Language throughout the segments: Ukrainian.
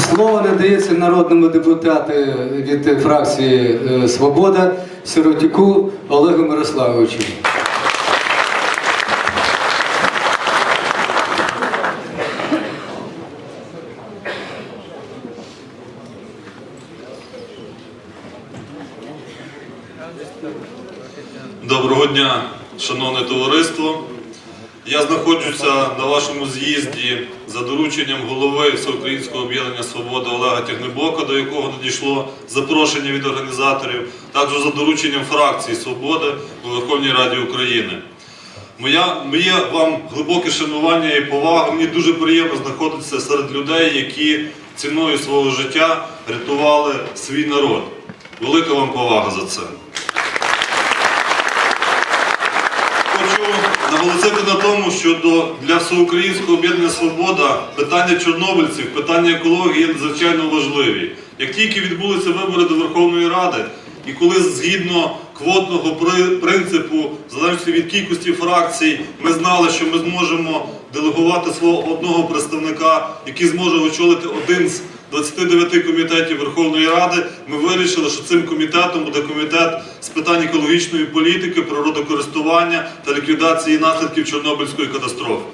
Слово надається народному депутату від фракції е, Свобода Сиротюку Олегу Мирославовичу. Доброго дня, шановне товариство. Я знаходжуся на вашому з'їзді за дорученням голови Всеукраїнського об'єднання Свобода Олега Тягнебока, до якого надійшло запрошення від організаторів, також за дорученням фракції Свобода у Верховній Раді України. Моє вам глибоке шанування і повага. Мені дуже приємно знаходитися серед людей, які ціною свого життя рятували свій народ. Велика вам повага за це. Хочу наголосити на тому, що для всеукраїнського об'єднання Свобода питання чорнобильців, питання екології є надзвичайно важливі. Як тільки відбулися вибори до Верховної Ради, і коли згідно квотного принципу, в залежності від кількості фракцій, ми знали, що ми зможемо делегувати свого одного представника, який зможе очолити один з 29 комітетів Верховної Ради, ми вирішили, що цим комітетом буде комітет з питань екологічної політики, природокористування та ліквідації наслідків Чорнобильської катастрофи.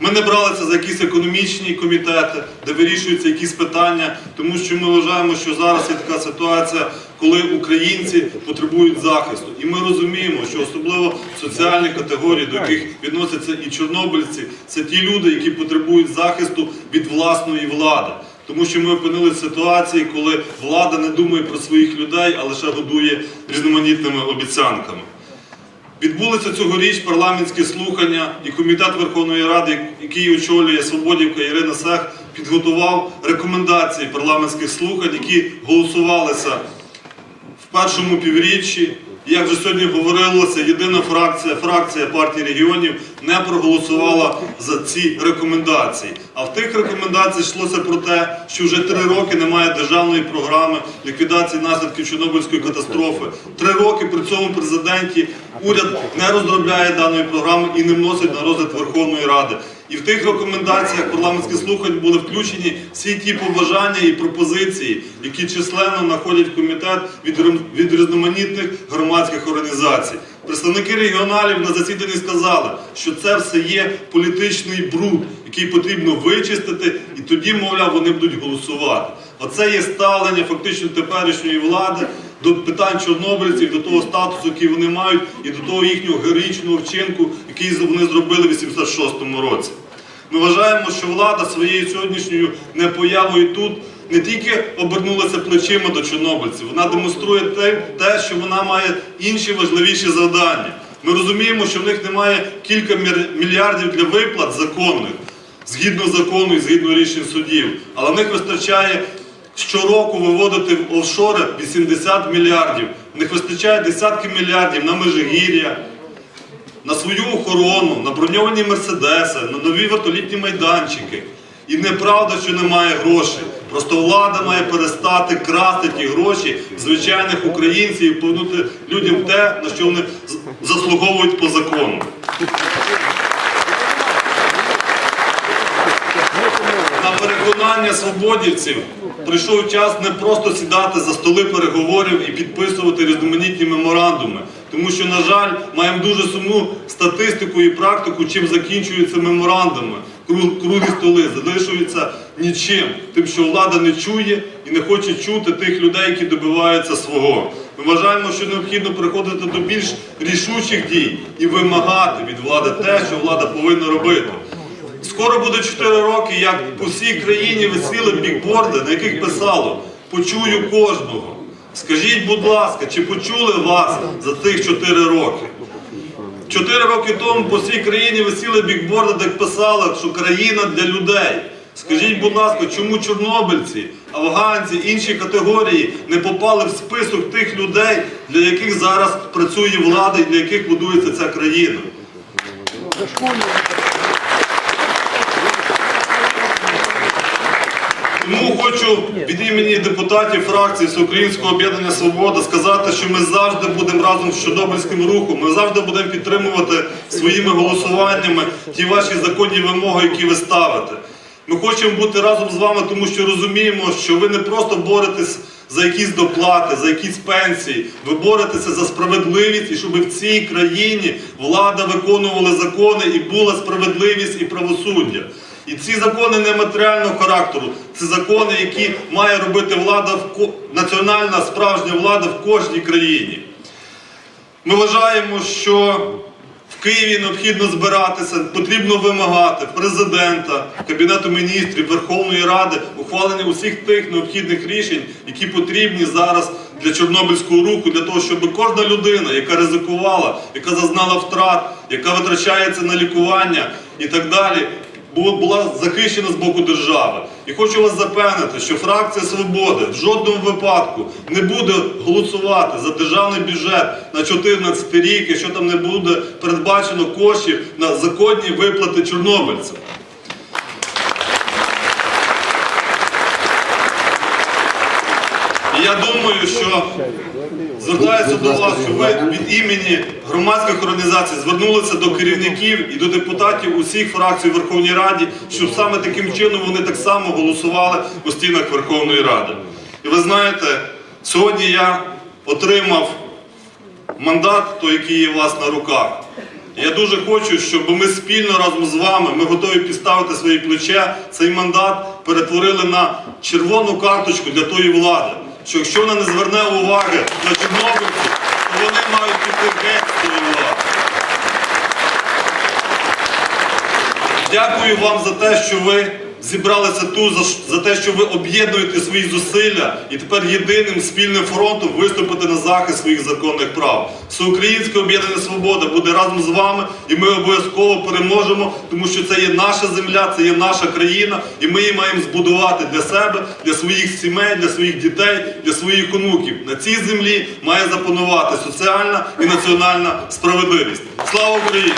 Ми не бралися за якісь економічні комітети, де вирішуються якісь питання, тому що ми вважаємо, що зараз є така ситуація, коли українці потребують захисту. І ми розуміємо, що особливо соціальні категорії, до яких відносяться і чорнобильці, це ті люди, які потребують захисту від власної влади. Тому що ми опинилися в ситуації, коли влада не думає про своїх людей, а лише годує різноманітними обіцянками. Відбулися цьогоріч парламентські слухання, і комітет Верховної Ради, який очолює Свободівка Ірина Сех, підготував рекомендації парламентських слухань, які голосувалися в першому півріччі. Як вже сьогодні говорилося, єдина фракція, фракція партії регіонів не проголосувала за ці рекомендації. А в тих рекомендаціях йшлося про те, що вже три роки немає державної програми ліквідації наслідків Чорнобильської катастрофи. Три роки при цьому президенті уряд не розробляє даної програми і не вносить на розгляд Верховної Ради. І в тих рекомендаціях парламентських слухань були включені всі ті побажання і пропозиції, які численно знаходять комітет від, різноманітних громадських організацій. Представники регіоналів на засіданні сказали, що це все є політичний бруд, який потрібно вичистити, і тоді, мовляв, вони будуть голосувати. Оце є ставлення фактично теперішньої влади до питань чорнобильців, до того статусу, який вони мають, і до того їхнього героїчного вчинку, який вони зробили в 86-му році. Ми вважаємо, що влада своєю сьогоднішньою непоявою тут не тільки обернулася плечима до чорнобильців, вона демонструє те, що вона має інші важливіші завдання. Ми розуміємо, що в них немає кілька мільярдів для виплат законних, згідно закону і згідно рішень судів, але в них вистачає щороку виводити в офшори 80 мільярдів. Них вистачає десятки мільярдів на межигір'я, на свою охорону, на броньовані мерседеси, на нові вертолітні майданчики. І неправда, що немає грошей. Просто влада має перестати красти ті гроші звичайних українців і повернути людям те, на що вони заслуговують по закону. На переконання свободівців прийшов час не просто сідати за столи переговорів і підписувати різноманітні меморандуми, тому що, на жаль, маємо дуже сумну статистику і практику, чим закінчуються меморандуми. Кру- Круглі столи залишуються нічим, тим, що влада не чує і не хоче чути тих людей, які добиваються свого. Ми вважаємо, що необхідно переходити до більш рішучих дій і вимагати від влади те, що влада повинна робити. Скоро буде 4 роки, як по всій країні висіли бікборди, на яких писало Почую кожного. Скажіть, будь ласка, чи почули вас за цих 4 роки? Чотири роки тому по всій країні висіли бікборди, де писали, що країна для людей. Скажіть, будь ласка, чому чорнобильці, афганці, інші категорії не попали в список тих людей, для яких зараз працює влада і для яких будується ця країна? Тому хочу від імені депутатів фракції Всеукраїнського об'єднання Свобода сказати, що ми завжди будемо разом з Чорнобильським рухом. Ми завжди будемо підтримувати своїми голосуваннями ті ваші законні вимоги, які ви ставите. Ми хочемо бути разом з вами, тому що розуміємо, що ви не просто боретесь за якісь доплати, за якісь пенсії. Ви боретеся за справедливість і щоб в цій країні влада виконувала закони і була справедливість і правосуддя. І ці закони не матеріального характеру, це закони, які має робити влада національна справжня влада в кожній країні. Ми вважаємо, що в Києві необхідно збиратися, потрібно вимагати президента, Кабінету міністрів, Верховної Ради ухвалення усіх тих необхідних рішень, які потрібні зараз для Чорнобильського руху, для того, щоб кожна людина, яка ризикувала, яка зазнала втрат, яка витрачається на лікування і так далі, була захищена з боку держави. І хочу вас запевнити, що фракція Свободи в жодному випадку не буде голосувати за державний бюджет на 2014 рік, якщо там не буде передбачено коштів на законні виплати чорнобильцям. І я звертаюся до вас, що ви від імені громадських організацій звернулися до керівників і до депутатів усіх фракцій в Верховній Раді, щоб саме таким чином вони так само голосували у стінах Верховної Ради. І ви знаєте, сьогодні я отримав мандат, той, який є у вас на руках. Я дуже хочу, щоб ми спільно разом з вами, ми готові підставити свої плече, цей мандат перетворили на червону карточку для тої влади. Що якщо вона не зверне уваги на чиновників, то вони мають піти геть з. Дякую вам за те, що ви зібралися тут, за, за те, що ви об'єднуєте свої зусилля і тепер єдиним спільним фронтом виступите на захист своїх законних прав. Всеукраїнське об'єднання Свобода буде разом з вами, і ми обов'язково переможемо, тому що це є наша земля, це є наша країна, і ми її маємо збудувати для себе, для своїх сімей, для своїх дітей, для своїх онуків. На цій землі має запанувати соціальна і національна справедливість. Слава Україні!